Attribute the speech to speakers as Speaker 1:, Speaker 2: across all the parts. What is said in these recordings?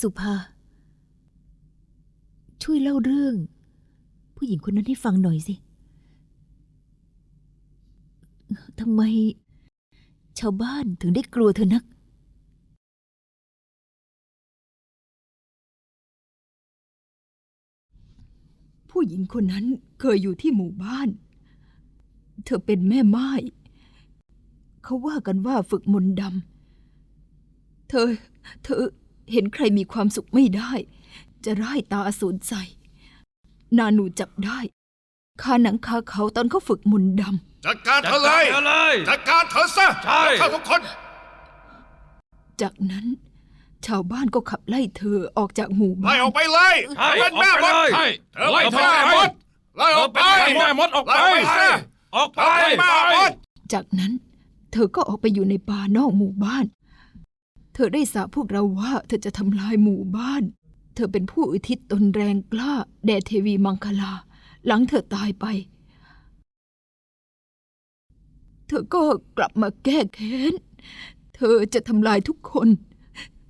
Speaker 1: สุภา ช่วยเล่าเรื่อง ผู้หญิงคนนั้นให้ฟังหน่อยสิ ทำไม ชาวบ้านถึงได้กลัวเธอนัก
Speaker 2: ผู้หญิงคนนั้นเคยอยู่ที่หมู่บ้าน เธอเป็นแม่ไม้เขาว่ากันว่าฝึกมนต์ดำ เธอ เธอ เห็นใครมีความสุขไม่ได้ จะร่ายตาอสูรใส่นาหนูจับได้คาหนังคาเขาตอนเขาฝึกมนต์ด
Speaker 3: จัดการเธอเลย
Speaker 4: จัดการเลย
Speaker 3: จัดการเธอซะ
Speaker 4: ใช่
Speaker 3: เข้าทุกคนำ
Speaker 2: จากนั้น ชาวบ้านก็ขับไล่เธอออกจากหมู่
Speaker 3: ไล่
Speaker 2: บ้าน
Speaker 3: ออกไปเลย
Speaker 4: ใช่
Speaker 3: เป็นแม่มด
Speaker 4: ออกไปเลย
Speaker 3: ใช่เธอไม่ใช่แม่มดไล่ออกไป
Speaker 4: เป็นแม่มดออกไป
Speaker 3: ไล่ออกไปซะ
Speaker 4: ออก
Speaker 3: เธ
Speaker 4: ไป
Speaker 3: อเป็นแม่มด
Speaker 2: จากนั้น เธอก็ออกไปอยู่ในป่านอกหมู่บ้าน เธอได้สาพวกเราว่าเธอจะทำลายหมู่บ้าน เธอเป็นผู้อุทิศตนแรงกล้า แด่เทวีมังคลา หลังเธอตายไป เธอก็กลับมาแก้แค้น เธอจะทำลายทุกคน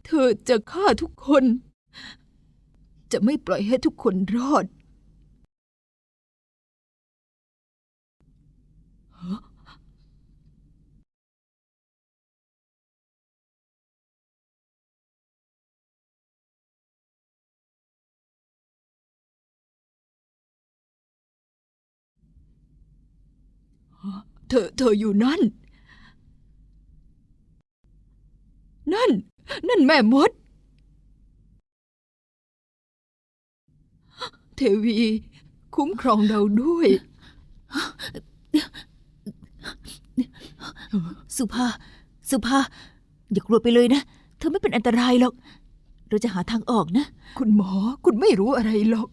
Speaker 2: เธอจะฆ่าทุกคน จะไม่ปล่อยให้ทุกคนรอด เธอ เธออยู่นั่น นั่น นั่นแม่มด เทวี คุ้มครองเราด้วย
Speaker 1: สุภา สุภา อย่ากลัวไปเลยนะ เธอไม่เป็นอันตรายหรอก เราจะหาทางออกนะ
Speaker 2: คุณหมอ คุณไม่รู้อะไรหรอก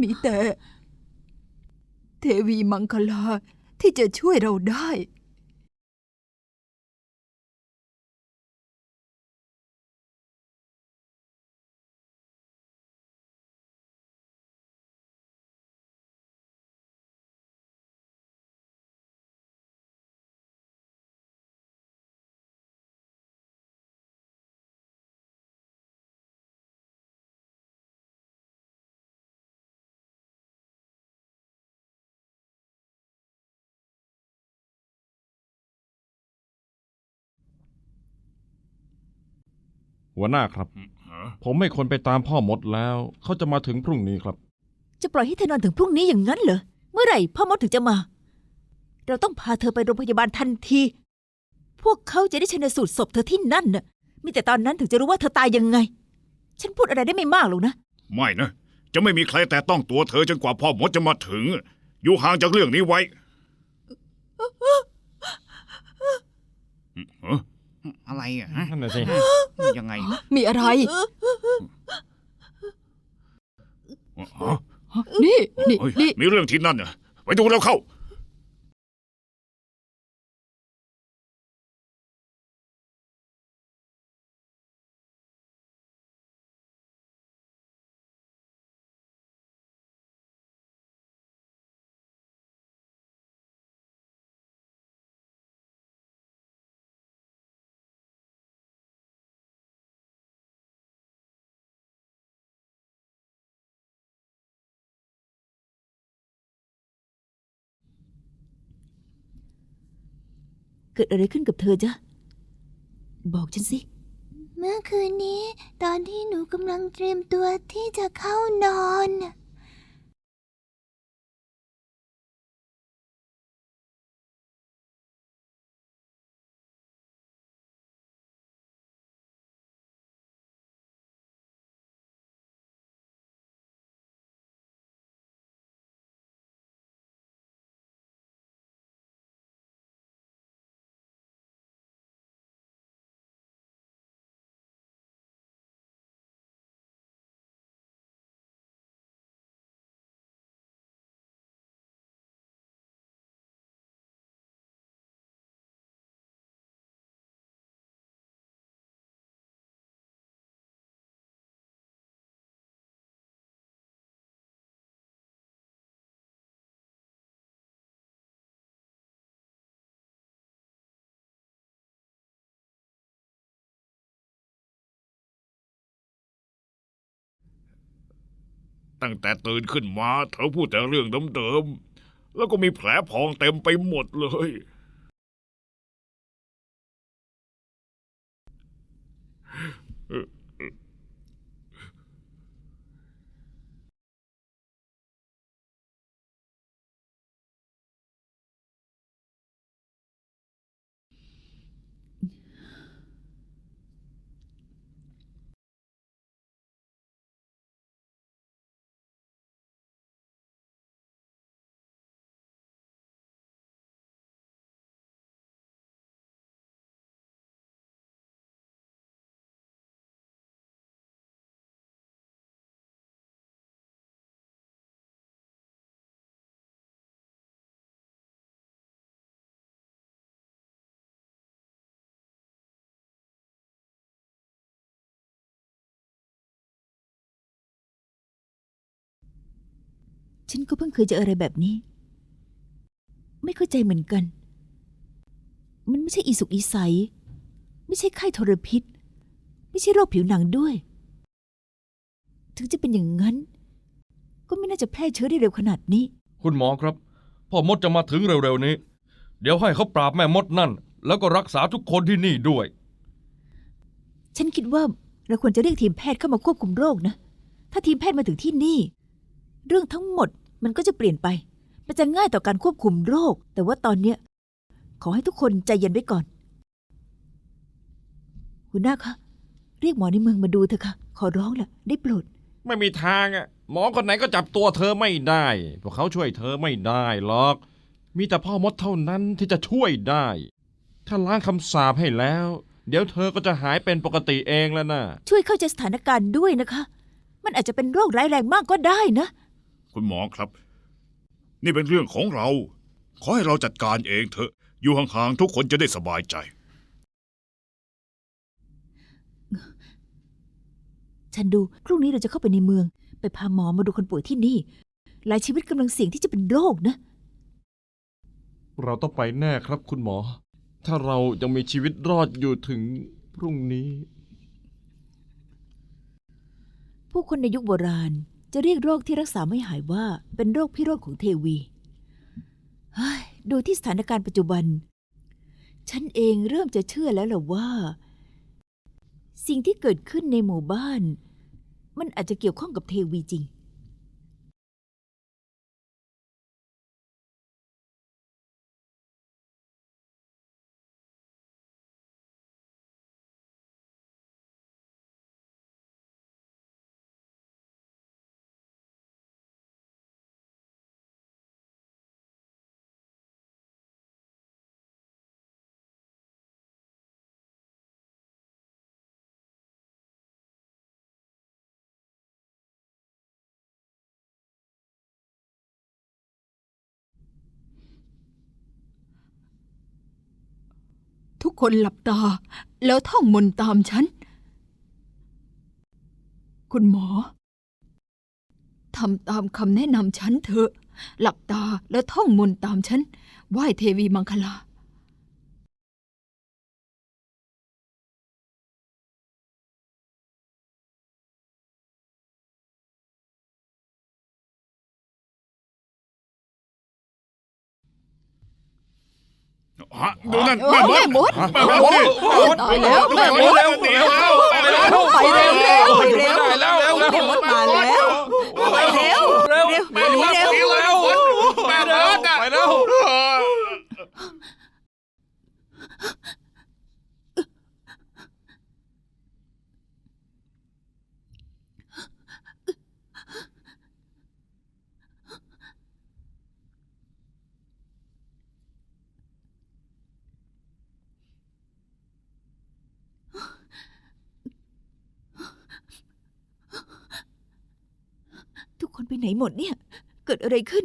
Speaker 2: มีแต่ เทวีมังคลา ที่จะช่วยเราได้
Speaker 5: หัวหน้าครับ ผมไม่คนไปตามพ่อมดแล้ว เขาจะมาถึงพรุ่งนี้ครับ
Speaker 1: จะปล่อยให้เธอนอนถึงพรุ่งนี้อย่างนั้นเหรอ เมื่อไหร่พ่อมดถึงจะมา เราต้องพาเธอไปโรงพยาบาลทันที พวกเขาจะได้ชันสูตรศพเธอที่นั่นน่ะ มีแต่ตอนนั้นถึงจะรู้ว่าเธอตายยังไง ฉันพูดอะไรได้ไม่มากหรอกนะ
Speaker 3: ไม่นะ จะไม่มีใครแต่ต้องตัวเธอจนกว่าพ่อมดจะมาถึง อยู่ห่างจากเรื่องนี้ไว้เอ้อ
Speaker 6: อะไรอะฮะ
Speaker 5: นั่นน่ะสิ
Speaker 6: ยังไง
Speaker 2: มีอะไร
Speaker 3: ฮะ
Speaker 2: นี่ นี่
Speaker 3: เฮ้ย
Speaker 2: นี่
Speaker 3: มีเรื่องที่นั่นน่ะไปดูแล้วเข้า
Speaker 1: เกิดอะไรขึ้นกับเธอจ๊ะ บอกฉันสิ
Speaker 7: เมื่อคืนนี้ ตอนที่หนูกำลังเตรียมตัวที่จะเข้านอนน่ะ
Speaker 3: ตั้งแต่ตื่นขึ้นมา เธอพูดแต่เรื่องเดิมๆ แล้วก็มีแผลพองเต็มไปหมดเลย
Speaker 1: ฉันก็เพิ่งเคยเจออะไรแบบนี้ ไม่เข้าใจเหมือนกัน มันไม่ใช่อีสุกอีใส ไม่ใช่ไข้ทรพิษ ไม่ใช่โรคผิวหนังด้วย ถึงจะเป็นอย่างนั้น ก็ไม่น่าจะแพร่เชื้อได้เร็วขนาดนี้
Speaker 5: คุณหมอครับ พ่อมดจะมาถึงเร็วๆนี้ เดี๋ยวให้เขาปราบแม่มดนั่น แล้วก็รักษาทุกคนที่นี่ด้วย
Speaker 1: ฉันคิดว่าเราควรจะเรียกทีมแพทย์เข้ามาควบคุมโรคนะ ถ้าทีมแพทย์มาถึงที่นี่ เรื่องทั้งหมด มันก็จะเปลี่ยนไป มันจะง่ายต่อการควบคุมโรค แต่ว่าตอนเนี้ยขอให้ทุกคนใจเย็นไว้ก่อน หัวหน้าคะ เรียกหมอในเมืองมาดูเถอะค่ะ ขอร้องล่ะได้โปรด
Speaker 5: ไม่มีทางอะ หมอคนไหนก็จับตัวเธอไม่ได้ พวกเขาช่วยเธอไม่ได้หรอก มีแต่พ่อมดเท่านั้นที่จะช่วยได้ ถ้าล้างคำสาปให้แล้ว เดี๋ยวเธอก็จะหายเป็นปกติเองแล้วนะ
Speaker 1: ช่วยเข้าใจสถานการณ์ด้วยนะคะ มันอาจจะเป็นโรคร้ายแรงมากก็ได้นะ
Speaker 3: คุณหมอครับ นี่เป็นเรื่องของเรา ขอให้เราจัดการเองเถอะ อยู่ห่างๆทุกคนจะได้สบายใจ
Speaker 1: ฉันดูพรุ่งนี้เราจะเข้าไปในเมือง ไปพาหมอมาดูคนป่วยที่นี่ หลายชีวิตกำลังเสี่ยงที่จะเป็นโรคนะ
Speaker 5: เราต้องไปแน่ครับคุณหมอ ถ้าเรายังมีชีวิตรอดอยู่ถึงพรุ่งนี้
Speaker 1: ผู้คนในยุคโบราณ จะเรียกโรคที่รักษาไม่หายว่าเป็นโรคพิโรธของเทวีเฮ้ยดูที่สถานการณ์ปัจจุบัน ฉันเองเริ่มจะเชื่อแล้วล่ะว่า สิ่งที่เกิดขึ้นในหมู่บ้าน มันอาจจะเกี่ยวข้องกับเทวีจริง
Speaker 2: คนหลับตา แล้วท่องมนต์ตามฉัน คุณหมอทำตามคำแนะนำฉันเถอะ หลับตาแล้วท่องมนต์ตามฉันไหว้เทวีมังคลา
Speaker 3: ฮะดูนั่น
Speaker 2: โอ้
Speaker 3: แม่มด
Speaker 2: แม่มด
Speaker 3: แม่มดนี่
Speaker 2: ตายแล้วแม่มด
Speaker 3: เร็วหนีแล้ว
Speaker 2: ไปเร็วไปเร็วเร็วเร็ว
Speaker 5: ไม่ได้แล้ว
Speaker 2: แม่มดมาแล้วไปเร็ว
Speaker 5: เร็ว
Speaker 2: เร็วหนีเร็ว
Speaker 3: เร็วแม่มดอะ
Speaker 5: ไปแล้ว
Speaker 1: ทุกคน ไปไหนหมดเนี่ย เกิดอะไรขึ้น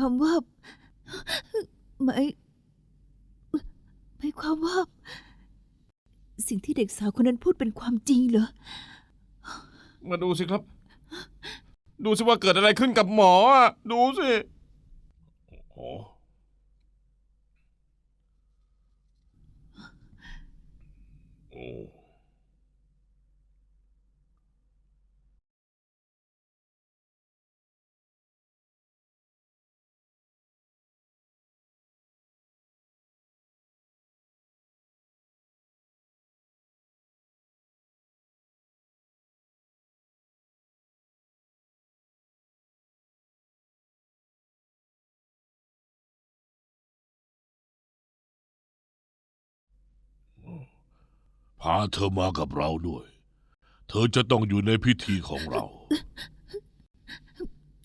Speaker 1: ความว่าหมายหมายความว่า สิ่งที่เด็กสาวคนนั้นพูดเป็นความจริงเหรอ
Speaker 5: มาดูสิครับ ดูสิว่าเกิดอะไรขึ้นกับหมออะ ดูสิ โอ้โอ้
Speaker 4: พาเธอมากับเราด้วย เธอจะต้องอยู่ในพิธีของเรา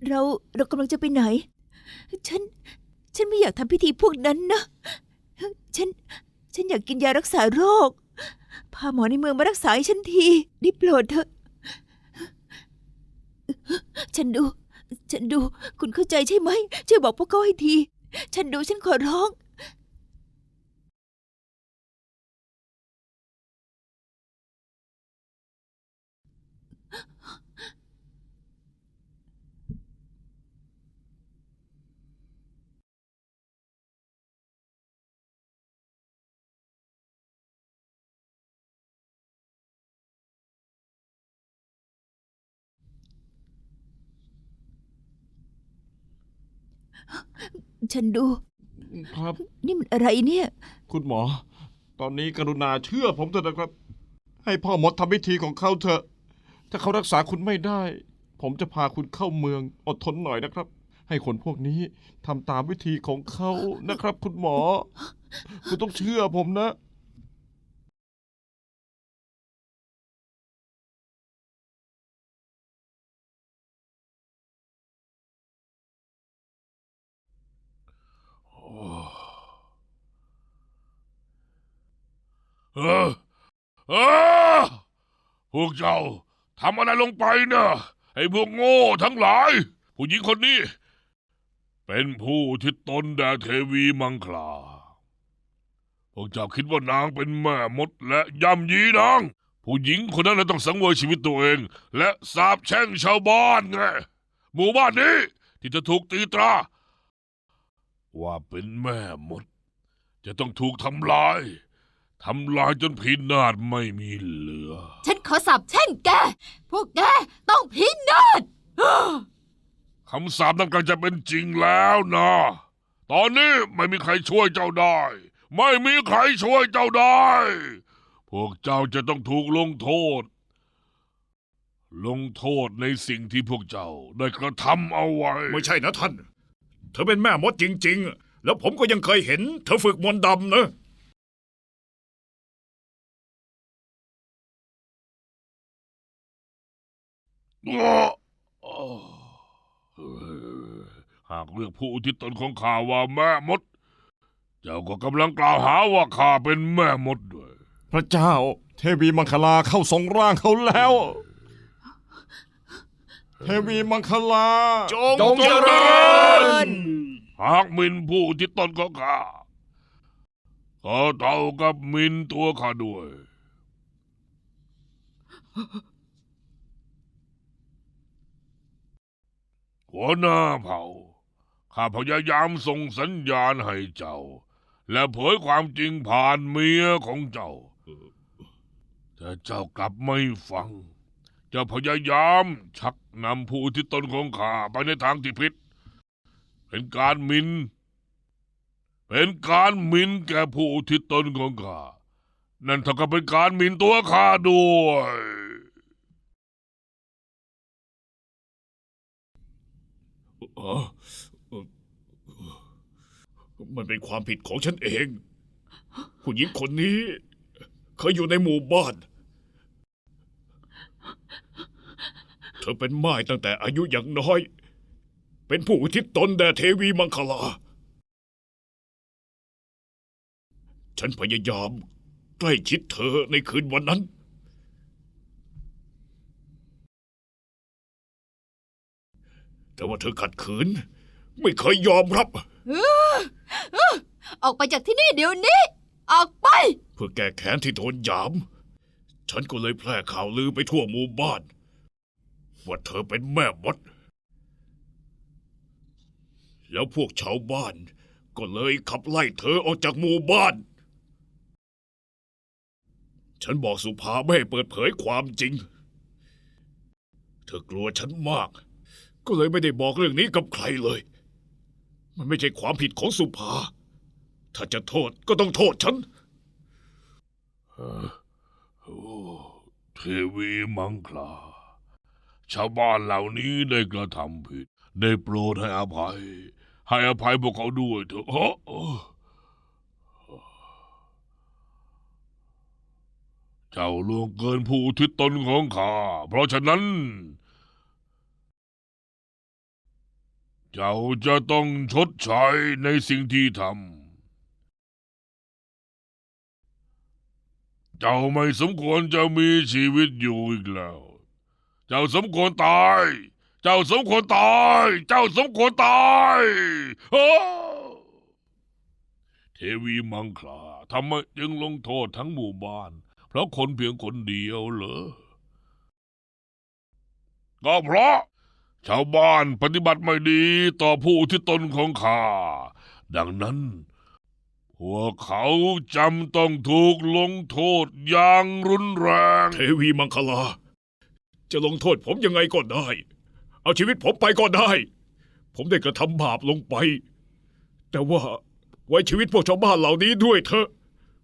Speaker 1: เราเรากำลังจะไปไหน ฉัน ฉันไม่อยากทำพิธีพวกนั้นนะ ฉัน ฉันอยากกินยารักษาโรค พาหมอในเมืองมารักษาให้ฉันทีได้โปรดเถอะ ฉันดู ฉันดู คุณเข้าใจใช่ไหมช่วยบอกพวกเขาให้ที ฉันดูฉันขอร้อง ฉันดู
Speaker 5: ครับ
Speaker 1: นี่มันอะไรเนี่ย
Speaker 5: คุณหมอ ตอนนี้กรุณาเชื่อผมเถอะนะครับ ให้พ่อมดทำพิธีของเขาเถอะ ถ้าเขารักษาคุณไม่ได้ ผมจะพาคุณเข้าเมืองอดทนหน่อยนะครับ ให้คนพวกนี้ทำตามวิธีของเขานะครับ คุณหมอ คุณต้องเชื่อผมนะ
Speaker 4: เออเออพวกเจ้าทำอะไรลงไปนะ ไอ้พวกโง่ทั้งหลาย ผู้หญิงคนนี้ เป็นผู้ที่ตนแด่เทวีมังคลา พวกเจ้าคิดว่านางเป็นแม่มดและย่ำยีนาง ผู้หญิงคนนั้นเลยต้องสังเวยชีวิตตัวเอง และสาบแช่งชาวบ้านไง หมู่บ้านนี้ที่จะถูกตีตรา ว่าเป็นแม่มด จะต้องถูกทำลาย ทำลายจนพินาศไม่มีเหลือ
Speaker 7: ฉันขอสับแช่งแก พวกแกต้องพินาศ
Speaker 4: คำสาปนั้นกำลังจะเป็นจริงแล้วนะ ตอนนี้ไม่มีใครช่วยเจ้าได้ ไม่มีใครช่วยเจ้าได้ พวกเจ้าจะต้องถูกลงโทษ ลงโทษในสิ่งที่พวกเจ้าได้กระทำเอาไว้
Speaker 3: ไม่ใช่นะท่าน เธอเป็นแม่มดจริง ๆ แล้วผมก็ยังเคยเห็น เธอฝึกมนต์ดำนะ
Speaker 4: หากเลือกผู้อุทิศตนของข้าว่าแม่มด เจ้าก็กำลังกล่าวหาว่าข้าเป็นแม่มดด้วย
Speaker 5: พระเจ้า เทวีมังคลาเข้าทรงร่างเขาแล้ว เทวีมังคลา
Speaker 3: จงเจริญ
Speaker 4: หากหมินผู้อุทิศตนของข้าก็เท่ากับหมินตัวข้าด้วย หัวหน้าเผ่า ข้าพยายามส่งสัญญาณให้เจ้า และเผยความจริงผ่านเมียของเจ้า แต่เจ้ากลับไม่ฟังจ้าพยายามชักนำผู้ที่ตนของข้าไปในทางที่ผิด เป็นการหมิน เป็นการหมินแก่ผู้ทิศตนของข้า นั่นเท่ากับเป็นการหมินตัวข้าด้วย
Speaker 3: ออเอ่อมันเป็นความผิดของฉันเอง ผู้หญิงคนนี้เคยอยู่ในหมู่บ้าน เธอเป็นม่ายตั้งแต่อายุอย่างน้อย เป็นผู้อุทิศตนแด่เทวีมังคลา ฉันพยายามใกล้ชิดเธอในคืนวันนั้น แต่ว่าเธอขัดขืน ไม่เคยยอมรับ
Speaker 2: ออกไปจากที่นี่เดี๋ยวนี้ ออกไป
Speaker 3: เพื่อแก้แค้นที่โดนหยาม ฉันก็เลยแพร่ข่าวลือไปทั่วหมู่บ้าน ว่าเธอเป็นแม่มด แล้วพวกชาวบ้าน ก็เลยขับไล่เธอออกจากหมู่บ้าน ฉันบอกสุภาไม่ให้เปิดเผยความจริง เธอกลัวฉันมาก ก็เลยไม่ได้บอกเรื่องนี้กับใครเลย มันไม่ใช่ความผิดของสุภา ถ้าจะโทษก็ต้องโทษฉัน
Speaker 4: โอ้เทวีมังคลา ชาวบ้านเหล่านี้ได้กระทำผิด ได้โปรดให้อภัย ให้อภัยพวกเขาด้วยเถอะเจ้าล่วงเกินผู้ทิศตนของข้า เพราะฉะนั้น เจ้าจะต้องชดใช้ในสิ่งที่ทำ เจ้าไม่สมควรจะมีชีวิตอยู่อีกแล้ว เจ้าสมควรตาย เจ้าสมควรตาย เจ้าสมควรตายเทวีมังคลาทำไมจึงลงโทษทั้งหมู่บ้าน เพราะคนเพียงคนเดียวเหรอ ก็เพราะ ชาวบ้านปฏิบัติไม่ดีต่อผู้ที่ตนของข้า ดังนั้น พวกเขาจำต้องถูกลงโทษอย่างรุนแรง
Speaker 3: เทวีมังคลา จะลงโทษผมยังไงก็ได้ เอาชีวิตผมไปก็ได้ ผมได้กระทำบาปลงไป แต่ว่าไว้ชีวิตพวกชาวบ้านเหล่านี้ด้วยเถอะ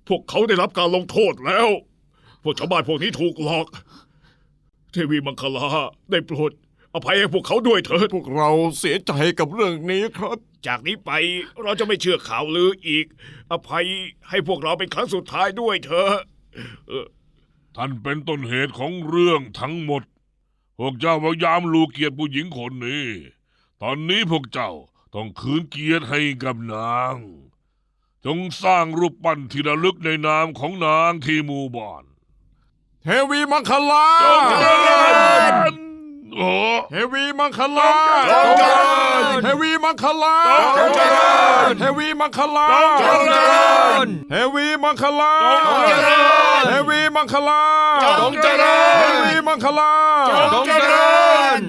Speaker 3: พวกเขาได้รับการลงโทษแล้ว พวกชาวบ้านพวกนี้ถูกหลอก เทวีมังคลาได้โปรด อภัยให้พวกเขาด้วยเถิด
Speaker 5: พวกเราเสียใจกับเรื่องนี้ครับ
Speaker 3: จากนี้ไปเราจะไม่เชื่อข่าวลืออีก อภัยให้พวกเราเป็นครั้งสุดท้ายด้วยเถอะเออ
Speaker 4: ท่านเป็นต้นเหตุของเรื่องทั้งหมด พวกเจ้าพยายามลูเกียรติผู้หญิงคนนี้ ตอนนี้พวกเจ้าต้องคืนเกียรติให้กับนาง จงสร้างรูปปั้นที่ระลึกในนามของนางที่หมู่บ้าน
Speaker 5: เทวีมังคลา
Speaker 4: จงเจริญโอ้
Speaker 5: เทวีมังคลา
Speaker 4: จงเจริญ
Speaker 5: เทวีมังคลา
Speaker 4: จงเจริญ
Speaker 5: เทวีมังคลา
Speaker 4: จงเจริญ
Speaker 5: เทวีมังคลา
Speaker 4: จงเจริญ
Speaker 5: เทวีมังคลา
Speaker 4: จงเจริญ
Speaker 5: เทวีมังคลา
Speaker 4: จงเจริญ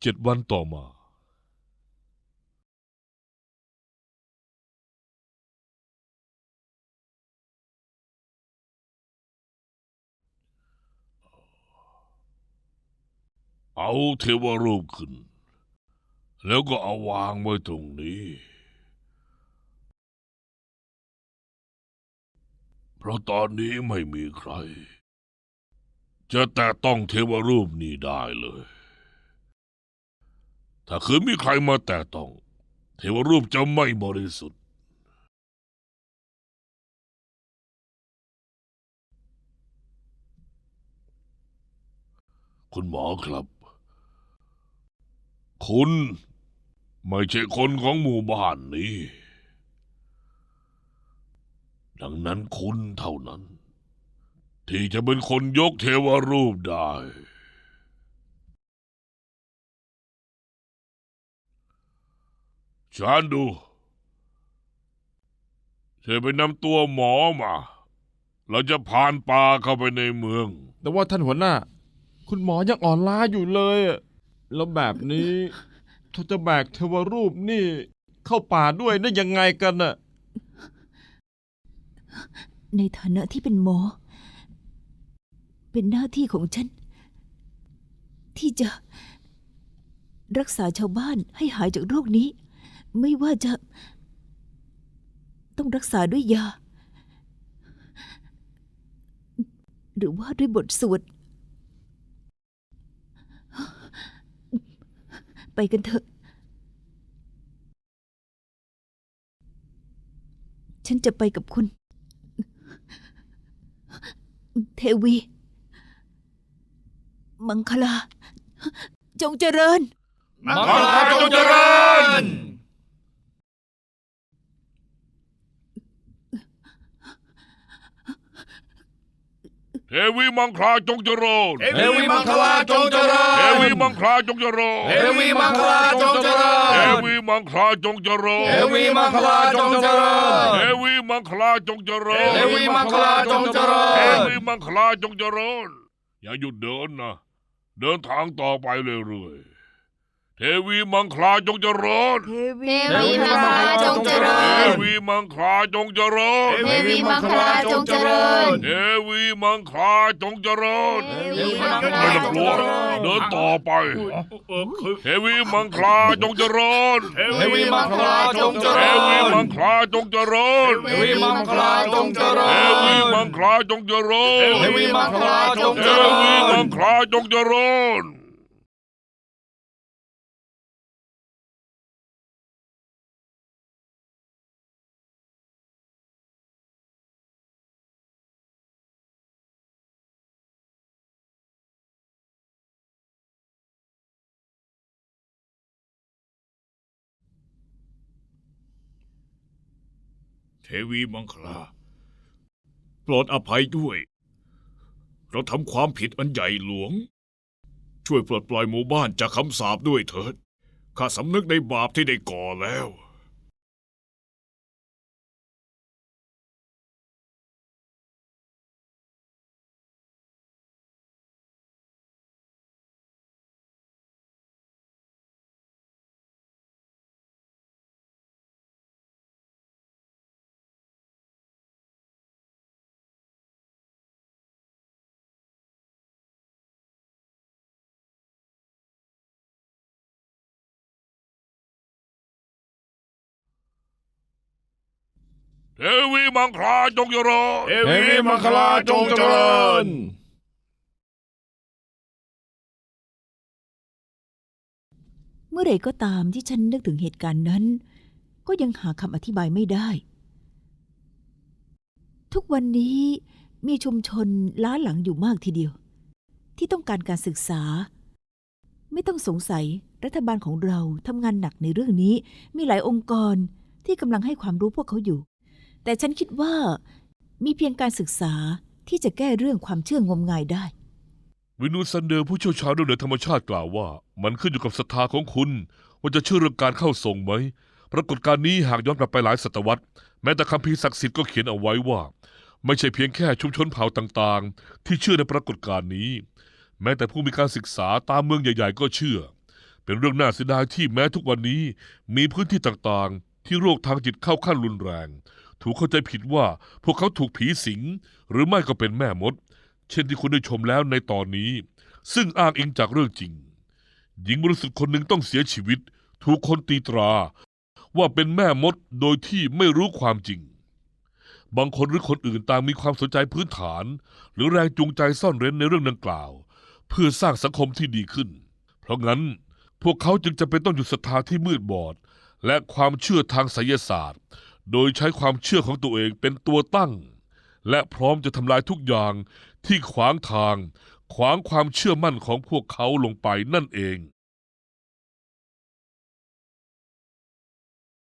Speaker 4: เจ็ดวันต่อมา เอาเทวรูปขึ้น แล้วก็เอาวางไว้ตรงนี้ เพราะตอนนี้ไม่มีใคร จะแตะต้องเทวรูปนี้ได้เลย ถ้าคืนมีใครมาแตะต้อง เทวรูปจะไม่บริสุทธิ์ คุณหมอครับ คุณ ไม่ใช่คนของหมู่บ้านนี้ ดังนั้นคุณเท่านั้น ที่จะเป็นคนยกเทวรูปได้ชานดูช่วยไปนำตัวหมอมา เราจะผ่านป่าเข้าไปในเมือง
Speaker 5: แต่ว่าท่านหัวหน้า คุณหมอยังอ่อนล้าอยู่เลยอะ แล้วแบบนี้ถ้าจะแบกเทวรูปนี่ เข้าป่าด้วยได้ยังไงกันน่ะ
Speaker 1: ในฐานะที่เป็นหมอ เป็นหน้าที่ของฉัน ที่จะ รักษาชาวบ้านให้หายจากโรคนี้ ไม่ว่าจะ ต้องรักษาด้วยยา หรือว่าด้วยบทสวด ไปกันเถอะ ฉันจะไปกับคุณ เทวี มังคลา จงเจริญ
Speaker 6: มังคลาจงเจริญ
Speaker 1: เเท
Speaker 4: วีมังคลาจงเจริญ
Speaker 6: เทวีมังคลาจงเจริญ
Speaker 4: เทวีมังคลาจงเจริญ
Speaker 6: เทวีมังคลาจงเจริ
Speaker 4: เท
Speaker 6: ญ
Speaker 4: วีมังคลาจงเจริญ
Speaker 6: เทวีมังคลาจงเจริญ
Speaker 4: เทวีมังคลาจงเจริญ
Speaker 6: เทวีมังคลาจงเจริ
Speaker 4: เท
Speaker 6: ญ
Speaker 4: วีมังคลาจงเจริญ อย่าหยุดเดินนะ เดินทางต่อไปเรื่อยๆ เทวีมังคลาจงเจริญ
Speaker 1: เทวี
Speaker 7: เทวีมังคลาจงเจริ
Speaker 4: เท
Speaker 7: ญ
Speaker 4: วีมังคลาจงเจริญ
Speaker 7: เทวีมังคลาจงเจริญ
Speaker 4: เทวีมังคลาจงเจริญ
Speaker 7: เทวีมังค
Speaker 4: ไม่
Speaker 7: ลา
Speaker 4: ต้อง
Speaker 7: จ
Speaker 4: ก
Speaker 7: ง
Speaker 4: ลัว
Speaker 7: เจริญ
Speaker 4: เดินต่อไป
Speaker 3: เออคือ
Speaker 4: เทวีมังคลาจงเจริญ
Speaker 6: เทวีมังคลาจงเจ
Speaker 4: เท
Speaker 6: ริ
Speaker 4: วี
Speaker 6: ญ
Speaker 4: มังคลาจงเจริญ
Speaker 6: เทวีมังคลาจงเจริ
Speaker 4: เท
Speaker 6: ญ
Speaker 4: วีมังคลาจงเจริญ
Speaker 6: เทวีมังคลาจง
Speaker 4: เท
Speaker 6: เจริ
Speaker 4: วีมั
Speaker 6: ญ
Speaker 4: งคลาจงเจริญ
Speaker 3: เทวีมังคลาโปรดอภัยด้วย เราทำความผิดอันใหญ่หลวง ช่วยปลดปล่อยหมู่บ้านจากคำสาปด้วยเถิดข้าสำนึกในบาปที่ได้ก่อแล้ว
Speaker 4: เทวีมังคลาจงเจริญ
Speaker 3: เทวีมังคลาจงเจริญ
Speaker 1: เมื่อไหร่ก็ตามที่ฉันนึกถึงเหตุการณ์นั้น ก็ยังหาคำอธิบายไม่ได้ ทุกวันนี้มีชุมชนล้าหลังอยู่มากทีเดียว ที่ต้องการการศึกษา ไม่ต้องสงสัยรัฐบาลของเราทำงานหนักในเรื่องนี้มีหลายองค์กรที่กำลังให้ความรู้พวกเขาอยู่ แต่ฉันคิดว่า มีเพียงการศึกษาที่จะแก้เรื่องความเชื่องมงายได้
Speaker 4: วินูซันเดอร์ผู้เชี่ยวชาญเรื่องเหนือธรรมชาติกล่าวว่า มันขึ้นอยู่กับศรัทธาของคุณ ว่าจะเชื่อเรื่องการเข้าทรงไหม ปรากฏการณ์นี้หากย้อนกลับไปหลายศตวรรษ แม้แต่คัมภีร์ศักดิ์สิทธิ์ก็เขียนเอาไว้ว่า ไม่ใช่เพียงแค่ชุมชนเผ่าต่างๆ ที่เชื่อในปรากฏการณ์นี้ แม้แต่ผู้มีการศึกษาตามเมืองใหญ่ๆ ก็เชื่อ เป็นเรื่องน่าเสียดายที่แม้ทุกวันนี้มีพื้นที่ต่างๆ ที่โรคทางจิตเข้าขั้นรุนแรง ถูกเข้าใจผิดว่าพวกเขาถูกผีสิง หรือไม่ก็เป็นแม่มด เช่นที่คุณได้ชมแล้วในตอนนี้ ซึ่งอ้างอิงจากเรื่องจริง หญิงบริสุทธิ์คนหนึ่งต้องเสียชีวิต ถูกคนตีตรา ว่าเป็นแม่มดโดยที่ไม่รู้ความจริง บางคนหรือคนอื่นต่างมีความสนใจพื้นฐาน หรือแรงจูงใจซ่อนเร้นในเรื่องดังกล่าว เพื่อสร้างสังคมที่ดีขึ้น เพราะงั้นพวกเขาจึงจะเป็นต้องหยุดศรัทธาที่มืดบอด และความเชื่อทางไสยศาสตร์ โดยใช้ความเชื่อของตัวเองเป็นตัวตั้ง และพร้อมจะทำลายทุกอย่างที่ขวางทาง ขวางความเชื่อมั่นของพวกเขาลงไปนั่นเอง